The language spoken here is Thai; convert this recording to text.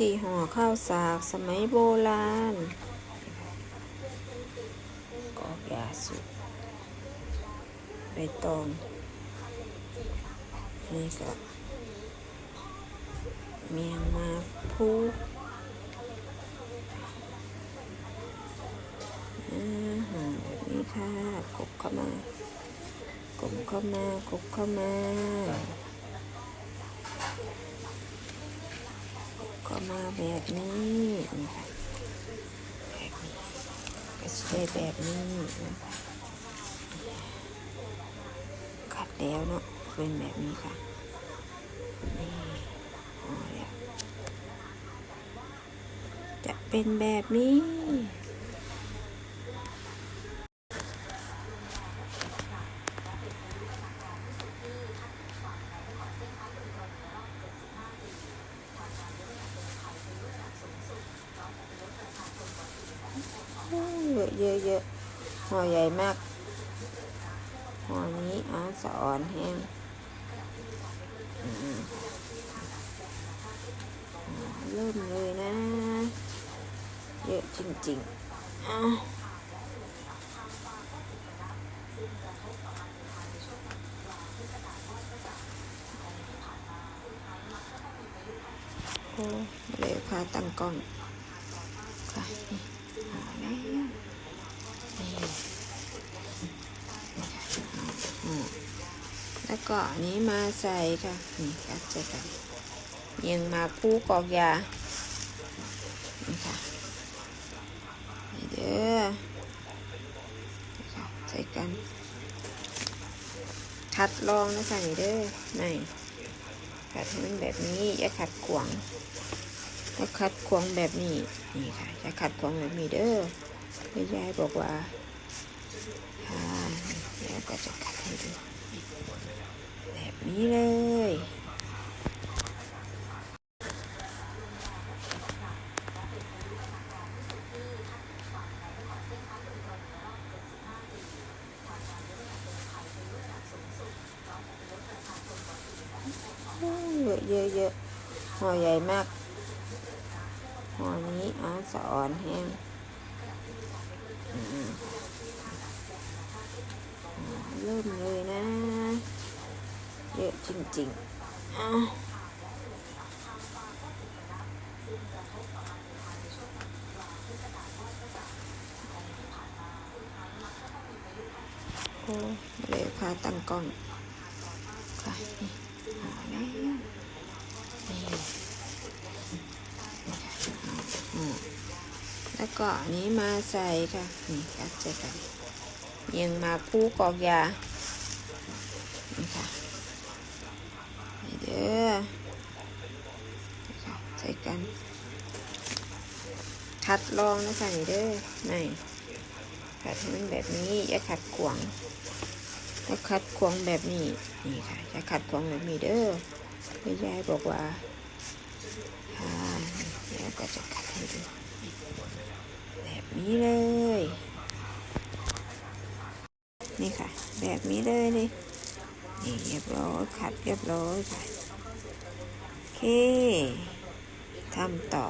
ที่ห่อข้าวสากสมัยโบราณกอกยาสุใบตอง นี่ก็เมียงมาพูแบบนี้ค่ะกบเข้ามากบเข้ามากบเข้ามา ก็มาแบบนี้นี่ค่ะแบบนี้ก็จะได้แบบนี้นะคะขัดแล้วเนาะเป็นแบบนี้ค่ะนี่อแล้วจะเป็นแบบนี้ เย อะเยอะเยอะห่อใหญ่มากห่อนี้เอาสะอ่อนแห้งเริ่มเลยนะ เยอะจริงๆเอาโอ้เลยพาตั้งกล้องค่ะนี่ แล้วนี่อืมแล้วก็อันนี้มาใส่ค่ะนี่กัดใส่กันยังมาผู้กอกยานี่ค่ะนี่เด้อะใส่กันคัดลองนะคะนี่เด้อนี่คัดให้มันแบบนี้อย่าขัดขวางถ้าขัดขวางแบบนี้นี่ค่ะอย่าขัดขวางแบบนี้เด้อ แม่ยายบอกว่าอ่าแล้วก็จะขัดให้ดู แบบนี้เลยเยอะเยอะห่อใหญ่มากห่อนี้เอาสะอ่อนแห้ง เริ่มเลยนะ เยอะจริงๆเอาโอ้เลยพาตั้งกล้องค่ะนี่หอแล้ว นี่อืม แล้วก็อันนี้มาใส่ค่ะ นี่กัดใส่กันยังมาผู้กอกยา นี่ค่ะนี่เด้อใส่กันคัดลองนะคะนี่เด้อนี่คัดให้มันแบบนี้ อย่าขัดขวางถ้าขัดขวางแบบนี้ นี่ค่ะ อย่าขัดขวางแบบนี้เด้อแม่ยายบอกว่าค่ะแล้วก็จะคัดให้ดู แบบนี้เลย นี่ค่ะ แบบนี้เลยนี่นี่เรียบร้อยขัดเรียบร้อยค่ะ โอเคทำต่อ